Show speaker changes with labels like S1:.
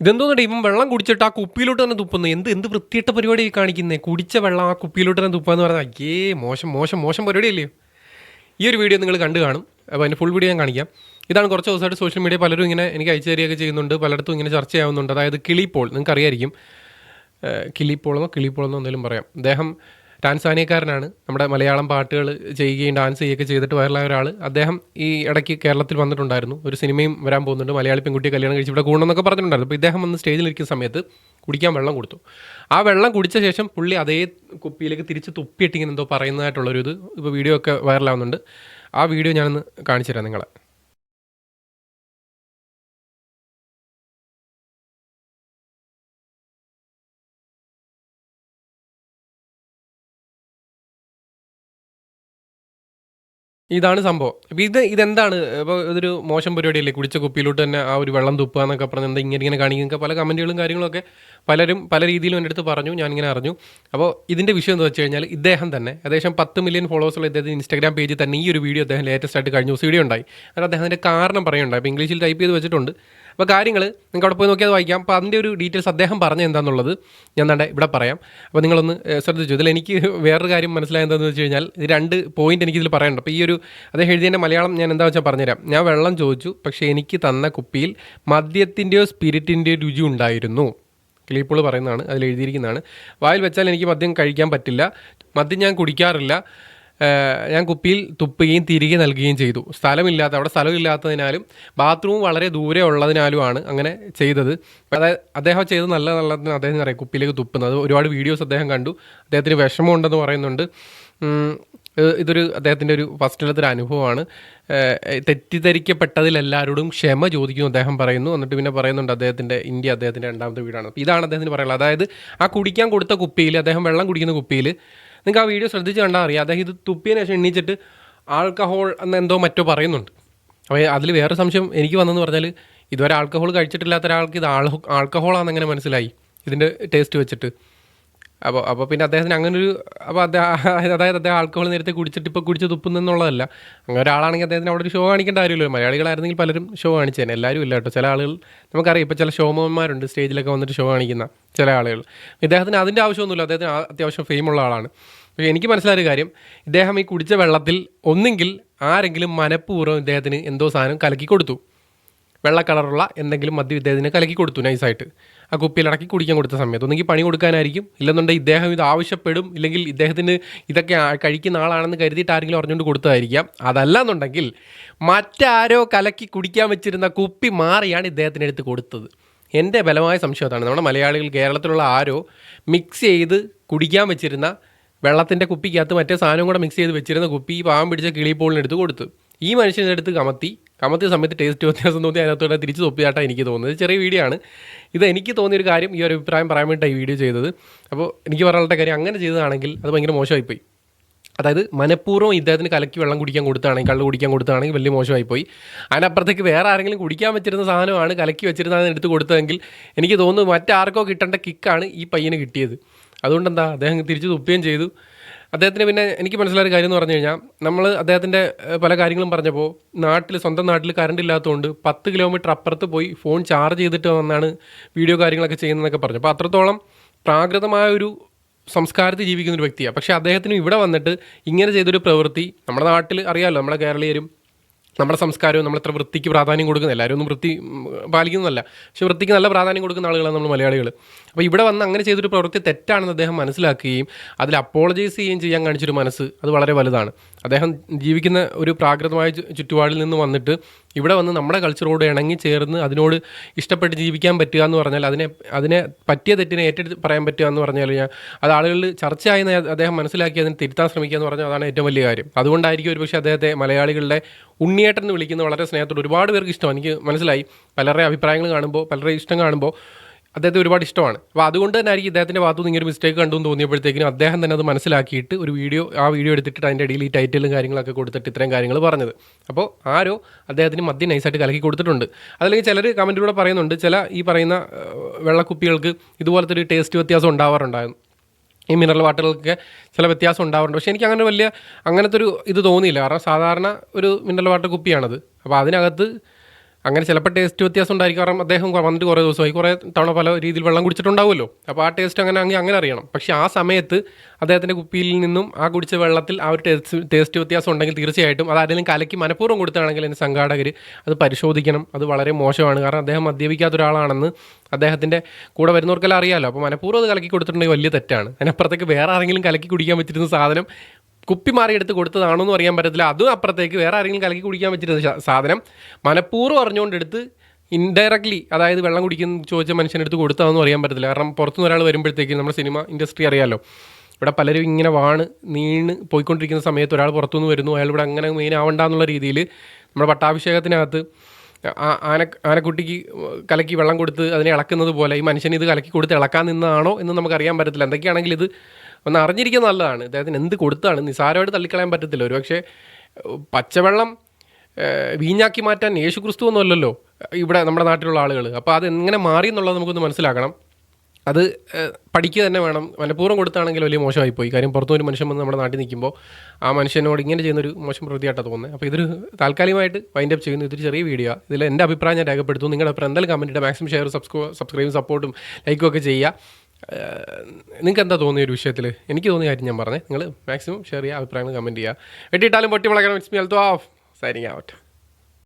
S1: ഇതെന്തോന്നിട്ട് ഇവൻ വെള്ളം കുടിച്ചിട്ട് ആ കുപ്പിയിലോട്ട് തന്നെ തുപ്പുന്നു. എന്ത് എന്ത് വൃത്തിയിട്ട പരിപാടി കാണിക്കുന്നത് കുടിച്ച വെള്ളം ആ കുപ്പിയിലോട്ട് തന്നെ തുപ്പാന്ന് പറഞ്ഞാൽ അയ്യേ മോശം മോശം മോശം പരിപാടി അല്ലേ ഈ ഒരു വീഡിയോ നിങ്ങൾ കണ്ടു കാണും. അപ്പോൾ അതിന്റെ ഫുൾ വീഡിയോ ഞാൻ കാണിക്കാം. ഇതാണ് കുറച്ച് ദിവസമായിട്ട് സോഷ്യൽ മീഡിയ പലരും ഇങ്ങനെ എനിക്ക് അയച്ചു തരികയൊക്കെ ചെയ്യുന്നുണ്ട്. പലയിടത്തും ഇങ്ങനെ ചർച്ച ചർച്ചയാവുന്നുണ്ട് അതായത് കിളിപ്പോൾ നിങ്ങൾക്ക് അറിയായിരിക്കും കിളിപ്പോളെന്നോ കിളിപ്പോളെന്നോ എന്തെങ്കിലും പറയാം. അദ്ദേഹം ടാൻസാനിയക്കാരനാണ് നമ്മുടെ മലയാളം പാട്ടുകൾ ചെയ്യുകയും ഡാൻസ് ചെയ്യുകയൊക്കെ ചെയ്തിട്ട് വൈറലായ ഒരാൾ അദ്ദേഹം ഈ ഇടയ്ക്ക് കേരളത്തിൽ വന്നിട്ടുണ്ടായിരുന്നു. ഒരു സിനിമയും വരാൻ പോകുന്നുണ്ട്. മലയാളി പെൺകുട്ടിയെ കല്യാണം കഴിച്ച് ഇവിടെ കൂടണമെന്നൊക്കെ പറഞ്ഞിട്ടുണ്ടായിരുന്നു. അപ്പോൾ ഇദ്ദേഹം വന്ന് സ്റ്റേജിലിരിക്കുന്ന സമയത്ത് കുടിക്കാൻ വെള്ളം കൊടുത്തു. ആ വെള്ളം കുടിച്ച ശേഷം പുള്ളി അതേ കുപ്പിയിലേക്ക് തിരിച്ച് തുപ്പിയിട്ടിങ്ങനെ എന്തോ പറയുന്നതായിട്ടുള്ളൊരു ഇത്. ഇപ്പോൾ വീഡിയോ ഒക്കെ വൈറലാവുന്നുണ്ട് ആ വീഡിയോ ഞാനൊന്ന് കാണിച്ചു തരാം നിങ്ങളെ. ഇതാണ് സംഭവം. ഇത് ഇതെന്താണ്? ഇപ്പോൾ ഇതൊരു മോശം പരിപാടിയല്ലേ? കുടിച്ച കുപ്പിയിലോട്ട് തന്നെ ആ ഒരു വെള്ളം തുപ്പുക എന്നൊക്കെ പറഞ്ഞ് എന്താ ഇങ്ങനെ ഇങ്ങനെ കാണിക്കുക പല കമന്റുകളും കാര്യങ്ങളൊക്കെ പലരും പല രീതിയിലും എന്റെ അടുത്ത് പറഞ്ഞു. ഞാനിങ്ങനെ അറിഞ്ഞു. അപ്പോൾ ഇതിന്റെ വിഷയം എന്താ വെച്ച് കഴിഞ്ഞാൽ ഇദ്ദേഹം തന്നെ ഏകദേശം പത്ത് മില്യൺ ഫോളോവേഴ്സുള്ള ഇദ്ദേഹത്തിന് ഇൻസ്റ്റാഗ്രാം പേജിൽ തന്നെ ഈ ഒരു വീഡിയോ അദ്ദേഹം ലേറ്റസ്റ്റ് ആയിട്ട് കഴിഞ്ഞ ദിവസം വീഡിയോ ഉണ്ടായി. അത് അദ്ദേഹത്തിന്റെ കാരണം പറയുന്നുണ്ടായി അപ്പോൾ ഇംഗ്ലീഷിൽ ടൈപ്പ് ചെയ്ത് വെച്ചിട്ടുണ്ട്. അപ്പോൾ കാര്യങ്ങൾ നിങ്ങൾക്ക് അവിടെ പോയി നോക്കിയാൽ വായിക്കാം. അപ്പോൾ അതിന്റെ ഒരു ഡീറ്റെയിൽസ് അദ്ദേഹം പറഞ്ഞ എന്താണെന്നുള്ളത് ഞാൻ തന്നെ ഇവിടെ പറയാം. അപ്പോൾ നിങ്ങളൊന്ന് ശ്രദ്ധിച്ചു. ഇതിൽ എനിക്ക് വേറൊരു കാര്യം മനസ്സിലായത് എന്താണെന്ന് വെച്ച് കഴിഞ്ഞാൽ ഇത് രണ്ട് പോയിന്റ് എനിക്കിതിൽ പറയാനുണ്ട്. അപ്പോൾ ഈ ഒരു അദ്ദേഹം എഴുതിയതിന്റെ മലയാളം ഞാൻ എന്താ വെച്ചാൽ പറഞ്ഞുതരാം. ഞാൻ വെള്ളം ചോദിച്ചു പക്ഷേ എനിക്ക് തന്ന കുപ്പിയിൽ മദ്യത്തിന്റെയോ സ്പിരിറ്റിന്റെയോ രുചി ഉണ്ടായിരുന്നു. ക്ലീപ്പുകൾ പറയുന്നതാണ് അതിൽ എഴുതിയിരിക്കുന്നതാണ്. വായിൽ വെച്ചാൽ എനിക്ക് മദ്യം കഴിക്കാൻ പറ്റില്ല. മദ്യം ഞാൻ കുടിക്കാറില്ല. ഞാൻ കുപ്പിയിൽ തുപ്പുകയും തിരികെ നൽകുകയും ചെയ്തു. സ്ഥലമില്ലാത്ത അവിടെ സ്ഥലമില്ലാത്തതിനാലും ബാത്റൂം വളരെ ദൂരെ ഉള്ളതിനാലുമാണ് അങ്ങനെ ചെയ്തത്. അതായത് അദ്ദേഹം ചെയ്തത് നല്ല നല്ലതെന്ന് അദ്ദേഹം അറിയാം കുപ്പിയിലേക്ക് തുപ്പുന്നത്. ഒരുപാട് വീഡിയോസ് അദ്ദേഹം കണ്ടു. അദ്ദേഹത്തിന് വിഷമമുണ്ടെന്ന് പറയുന്നുണ്ട്. ഇതൊരു അദ്ദേഹത്തിന്റെ ഒരു ഫസ്റ്റിലത്തെ ഒരു അനുഭവമാണ്. തെറ്റിദ്ധരിക്കപ്പെട്ടതിൽ എല്ലാവരോടും ക്ഷമ ചോദിക്കുന്നു അദ്ദേഹം പറയുന്നു. എന്നിട്ട് പിന്നെ പറയുന്നുണ്ട് അദ്ദേഹത്തിന്റെ ഇന്ത്യ അദ്ദേഹത്തിന്റെ രണ്ടാമത്തെ വീടാണ്. ഇതാണ് അദ്ദേഹത്തിന് പറയുന്നത് അതായത് ആ കുടിക്കാൻ കൊടുത്ത കുപ്പിയിൽ അദ്ദേഹം വെള്ളം കുടിക്കുന്ന കുപ്പിയിൽ നിങ്ങൾക്ക് ആ വീഡിയോ ശ്രദ്ധിച്ച് കണ്ടാൽ അറിയാം. അദ്ദേഹം ഇത് തുപ്പിയതിന് ശേഷം എണ്ണീച്ചിട്ട് ആൾക്കഹോൾ എന്ന് എന്തോ മറ്റോ പറയുന്നുണ്ട്. അപ്പോൾ അതിൽ വേറെ സംശയം എനിക്ക് വന്നെന്ന് പറഞ്ഞാൽ ഇതുവരെ ആൾക്കഹോൾ കഴിച്ചിട്ടില്ലാത്ത ഒരാൾക്ക് ഇത് ആൾ ആൾക്കഹോളാണെന്ന് എങ്ങനെ മനസ്സിലായി? ഇതിന്റെ ടേസ്റ്റ് വെച്ചിട്ട്. അപ്പോൾ അപ്പോൾ പിന്നെ അദ്ദേഹത്തിന് അങ്ങനൊരു അപ്പോൾ അദ്ദേഹം അതായത് അദ്ദേഹം ആൾക്കോൾ നേരത്തെ കുടിച്ചിട്ട് ഇപ്പോൾ കുടിച്ച് തുപ്പുന്നെന്നുള്ളതല്ല. അങ്ങനെ ഒരാളാണെങ്കിൽ അദ്ദേഹത്തിന് അവിടെ ഒരു ഷോ കാണിക്കേണ്ട കാര്യമില്ലല്ലോ. മലയാളികളായിരുന്നെങ്കിൽ പലരും ഷോ കാണിച്ചേനെ. എല്ലാവരും ഇല്ല കേട്ടോ. ചില ആളുകൾ നമുക്കറിയാം ഇപ്പോൾ ചില ഷോമന്മാരുണ്ട് സ്റ്റേജിലൊക്കെ വന്നിട്ട് ഷോ കാണിക്കുന്ന ചില ആളുകൾ. ഇദ്ദേഹത്തിന് അതിന്റെ ആവശ്യമൊന്നുമില്ല. അദ്ദേഹത്തിന് അത്യാവശ്യം ഫെയിമുള്ള ആളാണ്. പക്ഷേ എനിക്ക് മനസ്സിലായൊരു കാര്യം. ഇദ്ദേഹം ഈ കുടിച്ച വെള്ളത്തിൽ ഒന്നെങ്കിൽ ആരെങ്കിലും മനഃപൂർവം ഇദ്ദേഹത്തിന് എന്തോ സാധനം കലക്കി കൊടുത്തു. വെള്ള കളറുള്ള എന്തെങ്കിലും മദ്യം ഇദ്ദേഹത്തിന് കലക്കി കൊടുത്തു നൈസായിട്ട് ആ കുപ്പിയിലടക്കി കുടിക്കാൻ കൊടുത്ത സമയത്ത്. ഒന്നെങ്കിൽ പണി കൊടുക്കാനായിരിക്കും. ഇല്ലെന്നുണ്ടെങ്കിൽ ഇദ്ദേഹം ഇത് ആവശ്യപ്പെടും. ഇല്ലെങ്കിൽ ഇദ്ദേഹത്തിന് ഇതൊക്കെ കഴിക്കുന്ന ആളാണെന്ന് കരുതിയിട്ട് ആരെങ്കിലും അറിഞ്ഞുകൊണ്ട് കൊടുത്തതായിരിക്കാം. അതല്ല എന്നുണ്ടെങ്കിൽ മറ്റാരോ കലക്കി കുടിക്കാൻ വെച്ചിരുന്ന കുപ്പി മാറിയാണ് ഇദ്ദേഹത്തിന് എടുത്ത് കൊടുത്തത്. എന്റെ ബലമായ സംശയം അതാണ്. നമ്മുടെ മലയാളികൾ കേരളത്തിലുള്ള ആരോ മിക്സ് ചെയ്ത് കുടിക്കാൻ വെച്ചിരുന്ന വെള്ളത്തിന്റെ കുപ്പിക്കകത്ത് മറ്റേ സാധനവും കൂടെ മിക്സ് ചെയ്ത് വെച്ചിരുന്ന കുപ്പി പാവം പിടിച്ച കിളിപ്പോളിന് എടുത്ത് കൊടുത്തു. ഈ മനുഷ്യന്റെ അടുത്ത് കമത്തി കമത്തിയ സമയത്ത് ടേസ്റ്റ് വ്യത്യാസം തോന്നി അതിനകത്തോടെ തിരിച്ച് തൊപ്പിയാട്ടാണ് എനിക്ക് തോന്നുന്നത്. ചെറിയ വീഡിയോ ആണ്. ഇത് എനിക്ക് തോന്നിയൊരു കാര്യം ഈ ഒരു അഭിപ്രായം പറയാൻ വേണ്ടിയിട്ടാണ് ഈ വീഡിയോ ചെയ്തത്. അപ്പോൾ എനിക്ക് പറയാനുള്ള കാര്യം അങ്ങനെ ചെയ്തതാണെങ്കിൽ അത് ഭയങ്കര മോശമായിപ്പോയി. അതായത് മനഃപൂർവം ഇദ്ദേഹത്തിന് കലക്കി വെള്ളം കുടിക്കാൻ കൊടുത്താണെങ്കിൽ കള്ള് കുടിക്കാൻ കൊടുത്താണെങ്കിൽ വലിയ മോശമായി പോയി അതിനപ്പുറത്തേക്ക് വേറെ ആരെങ്കിലും കുടിക്കാൻ വെച്ചിരുന്ന സാധനമാണ് കലക്കി വെച്ചിരുന്നതെന്ന് എടുത്ത് കൊടുത്തതെങ്കിൽ എനിക്ക് തോന്നുന്നു മറ്റാർക്കോ കിട്ടേണ്ട കിക്കാണ് ഈ പയ്യന് കിട്ടിയത്. അതുകൊണ്ട് എന്താ അദ്ദേഹം തിരിച്ച് തുപ്പുകയും ചെയ്തു. അദ്ദേഹത്തിന് പിന്നെ എനിക്ക് മനസ്സിലായൊരു കാര്യം എന്ന് പറഞ്ഞു കഴിഞ്ഞാൽ നമ്മൾ അദ്ദേഹത്തിന്റെ പല കാര്യങ്ങളും പറഞ്ഞപ്പോൾ നാട്ടിൽ സ്വന്തം നാട്ടിൽ കറണ്ട് ഇല്ലാത്തതുകൊണ്ട് പത്ത് കിലോമീറ്റർ അപ്പുറത്ത് പോയി ഫോൺ ചാർജ് ചെയ്തിട്ട് വന്നാണ് വീഡിയോ കാര്യങ്ങളൊക്കെ ചെയ്യുന്നതെന്നൊക്കെ പറഞ്ഞു. അപ്പോൾ അത്രത്തോളം പ്രാകൃതമായ ഒരു സംസ്കാരത്തിൽ ജീവിക്കുന്ന ഒരു വ്യക്തിയാണ് പക്ഷേ അദ്ദേഹത്തിന് ഇവിടെ വന്നിട്ട് ഇങ്ങനെ ചെയ്തൊരു പ്രവൃത്തി നമ്മുടെ നാട്ടിൽ അറിയാമല്ലോ നമ്മുടെ കേരളീയരും നമ്മുടെ സംസ്കാരവും നമ്മൾ എത്ര വൃത്തിക്ക് പ്രാധാന്യം കൊടുക്കുന്ന എല്ലാവരും ഒന്നും വൃത്തി പാലിക്കുന്നതല്ല. പക്ഷെ വൃത്തിക്ക് നല്ല പ്രാധാന്യം കൊടുക്കുന്ന ആളുകളാണ് നമ്മൾ മലയാളികൾ അപ്പോൾ ഇവിടെ വന്ന് അങ്ങനെ ചെയ്തൊരു പ്രവൃത്തി തെറ്റാണെന്ന് അദ്ദേഹം മനസ്സിലാക്കുകയും അതിൽ അപ്പോളജൈസ് ചെയ്യുകയും ചെയ്യാൻ കാണിച്ചൊരു മനസ്സ് അത് വളരെ വലുതാണ്. അദ്ദേഹം ജീവിക്കുന്ന ഒരു പ്രാകൃതമായ ചുറ്റുപാടിൽ നിന്ന് വന്നിട്ട് ഇവിടെ വന്ന് നമ്മുടെ കൾച്ചറോട് ഇണങ്ങി ചേർന്ന് അതിനോട് ഇഷ്ടപ്പെട്ട് ജീവിക്കാൻ പറ്റുക എന്ന് പറഞ്ഞാൽ അതിനെ അതിനെ പറ്റിയ തെറ്റിനെ ഏറ്റെടുത്ത് പറയാൻ പറ്റുക എന്ന് പറഞ്ഞാൽ ഞാൻ അത് ആളുകളിൽ ചർച്ചയായി അദ്ദേഹം മനസ്സിലാക്കി അതിനെ തിരുത്താൻ ശ്രമിക്കുക എന്ന് പറഞ്ഞാൽ അതാണ് ഏറ്റവും വലിയ കാര്യം. അതുകൊണ്ടായിരിക്കും ഒരുപക്ഷെ അദ്ദേഹത്തെ മലയാളികളുടെ ഉണ്ണിയേട്ടൻ എന്ന് വിളിക്കുന്ന വളരെ സ്നേഹത്തോട് ഒരുപാട് പേർക്ക് ഇഷ്ടമാണ്. എനിക്ക് മനസ്സിലായി. പലരുടെ അഭിപ്രായങ്ങൾ കാണുമ്പോൾ പലരുടെ ഇഷ്ടം കാണുമ്പോൾ അദ്ദേഹത്തെ ഒരുപാട് ഇഷ്ടമാണ്. അപ്പോൾ അതുകൊണ്ട് തന്നെ ആയിരിക്കും ഇദ്ദേഹത്തിന്റെ ഭാഗത്തു നിന്ന് ഇങ്ങനെ മിസ്റ്റേക്ക് കണ്ടു എന്ന് തോന്നിയപ്പോഴത്തേക്കിനും അദ്ദേഹം തന്നെ അത് മനസ്സിലാക്കിയിട്ട് ഒരു വീഡിയോ ആ വീഡിയോ എടുത്തിട്ട് അതിന്റെ ഇടയിൽ ഈ ടൈറ്റിലും കാര്യങ്ങളൊക്കെ കൊടുത്തിട്ട് ഇത്രയും കാര്യങ്ങൾ പറഞ്ഞത്. അപ്പോൾ ആരോ അദ്ദേഹത്തിന് മദ്യം നൈസായിട്ട് കലക്കി കൊടുത്തിട്ടുണ്ട്. അതല്ലെങ്കിൽ ചിലർ കമന്റിലൂടെ പറയുന്നുണ്ട് ചില ഈ പറയുന്ന വെള്ളക്കുപ്പികൾക്ക് ഇതുപോലത്തെ ഒരു ടേസ്റ്റ് വ്യത്യാസം ഉണ്ടാവാറുണ്ടായിരുന്നു. ഈ മിനറൽ വാട്ടറുകൾക്കൊക്കെ ചില വ്യത്യാസം ഉണ്ടാവാറുണ്ട്. പക്ഷേ എനിക്ക് അങ്ങനെ വലിയ അങ്ങനത്തെ ഒരു ഇത് തോന്നിയില്ല. കാരണം സാധാരണ ഒരു മിനറൽ വാട്ടർ കുപ്പിയാണത്. അപ്പോൾ അതിനകത്ത് അങ്ങനെ ചിലപ്പോൾ ടേസ്റ്റ് വ്യത്യാസം ഉണ്ടായിരിക്കും. കാരണം അദ്ദേഹം വന്നിട്ട് കുറേ ദിവസമായി. കുറേ തവണ പല രീതിയിൽ വെള്ളം കുടിച്ചിട്ടുണ്ടാവുമല്ലോ. അപ്പോൾ ആ ടേസ്റ്റ് അങ്ങനെ അങ്ങ് അങ്ങനെ അറിയണം. പക്ഷേ ആ സമയത്ത് അദ്ദേഹത്തിന്റെ കുപ്പിയിൽ നിന്നും ആ കുടിച്ച വെള്ളത്തിൽ ആ ഒരു ടേസ്റ്റ് ടേസ്റ്റ് വ്യത്യാസം ഉണ്ടെങ്കിൽ തീർച്ചയായിട്ടും അത് ആരെങ്കിലും കലക്കി മനഃപൂർവം കൊടുത്താണെങ്കിൽ അതിന് സംഘാടകർ അത് പരിശോധിക്കണം. അത് വളരെ മോശമാണ്. കാരണം അദ്ദേഹം മദ്യപിക്കാത്ത ഒരാളാണെന്ന് അദ്ദേഹത്തിന്റെ കൂടെ വരുന്നവർക്കെല്ലാം അറിയാമല്ലോ. അപ്പോൾ മനഃപൂർവം അത് കലക്കി കൊടുത്തിട്ടുണ്ടെങ്കിൽ വലിയ തെറ്റാണ്. അതിനപ്പുറത്തേക്ക് വേറെ ആരെങ്കിലും കലക്കി കുടിക്കാൻ പറ്റിയിരുന്ന സാധനം കുപ്പി മാറി എടുത്ത് കൊടുത്തതാണോ എന്ന് അറിയാൻ പറ്റത്തില്ല. അതും അപ്പുറത്തേക്ക് വേറെ ആരെങ്കിലും കലക്കി കുടിക്കാൻ പറ്റിയിരുന്ന സാധനം മനഃപൂർവം അറിഞ്ഞുകൊണ്ടെടുത്ത് ഇൻഡയറക്ട്ലി അതായത് വെള്ളം കുടിക്കുന്ന ചോദിച്ച മനുഷ്യനെടുത്ത് കൊടുത്തതാണെന്ന് അറിയാൻ പറ്റത്തില്ല. കാരണം പുറത്തുനിന്ന് ഒരാൾ വരുമ്പോഴത്തേക്ക് നമ്മുടെ സിനിമ ഇൻഡസ്ട്രി അറിയാമല്ലോ ഇവിടെ പലരും ഇങ്ങനെ വാണ് നീണ് പോയിക്കൊണ്ടിരിക്കുന്ന സമയത്ത് ഒരാൾ പുറത്തുനിന്ന് വരുന്നു. അയാൾ ഇവിടെ അങ്ങനെ മെയിൻ ആവണ്ട എന്നുള്ള രീതിയിൽ നമ്മുടെ പട്ടാഭിഷേകത്തിനകത്ത് ആന ആനക്കുട്ടിക്ക് കലക്കി വെള്ളം കൊടുത്ത് അതിനെ ഇളക്കുന്നത് പോലെ ഈ മനുഷ്യന് ഇത് കലക്കി കൊടുത്ത് ഇളക്കാൻ നിന്നാണോ എന്ന് നമുക്ക് അറിയാൻ പറ്റത്തില്ല. എന്തൊക്കെയാണെങ്കിൽ ഇത് ഒന്ന് അറിഞ്ഞിരിക്കുക നല്ലതാണ്. ഇദ്ദേഹത്തിന് എന്ത് കൊടുത്താണ്? നിസാരമായിട്ട് തള്ളിക്കളയാൻ പറ്റത്തില്ല. ഒരു പക്ഷേ പച്ചവെള്ളം വീഞ്ഞാക്കി മാറ്റാൻ യേശു ക്രിസ്തു ഒന്നുമല്ലല്ലോ ഇവിടെ നമ്മുടെ നാട്ടിലുള്ള ആളുകൾ അപ്പോൾ അത് എങ്ങനെ മാറി എന്നുള്ളത് നമുക്കൊന്ന് മനസ്സിലാക്കണം. അത് പഠിക്കുക തന്നെ വേണം. മനഃപൂർവം കൊടുത്താണെങ്കിൽ വലിയ മോശമായി പോയി. കാര്യം പുറത്തുനിന്ന് ഒരു മനുഷ്യൻ വന്ന് നമ്മുടെ നാട്ടിൽ നിൽക്കുമ്പോൾ ആ മനുഷ്യനോട് ഇങ്ങനെ ചെയ്യുന്നൊരു മോശം പ്രവൃത്തിയായിട്ടാണ് തോന്നുന്നത്. അപ്പോൾ ഇതൊരു താൽക്കാലികമായിട്ട് വൈൻഡ് അപ്പ് ചെയ്യുന്ന ഇതൊരു ചെറിയ വീഡിയോ ഇതിൽ എന്റെ അഭിപ്രായം ഞാൻ രേഖപ്പെടുത്തും നിങ്ങളുടെ അഭിപ്രായം എന്തായാലും കമന്റ് മാക്സിമം ഷെയർ സബ്സ്ക്രൈ സബ്സ്ക്രൈബും സപ്പോർട്ടും ലൈക്കും ഒക്കെ ചെയ്യുക. നിങ്ങൾക്ക് എന്താ തോന്നിയ ഒരു വിഷയത്തിൽ? എനിക്ക് തോന്നിയ കാര്യം ഞാൻ പറഞ്ഞത് നിങ്ങൾ മാക്സിമം ഷെയർ ചെയ്യുക അഭിപ്രായങ്ങൾ കമന്റ് ചെയ്യുക. വെട്ടിയിട്ടാലും പൊട്ടി മുളകണം ഇറ്റ്സ് ഓഫ് സൈനിങ് ഔട്ട്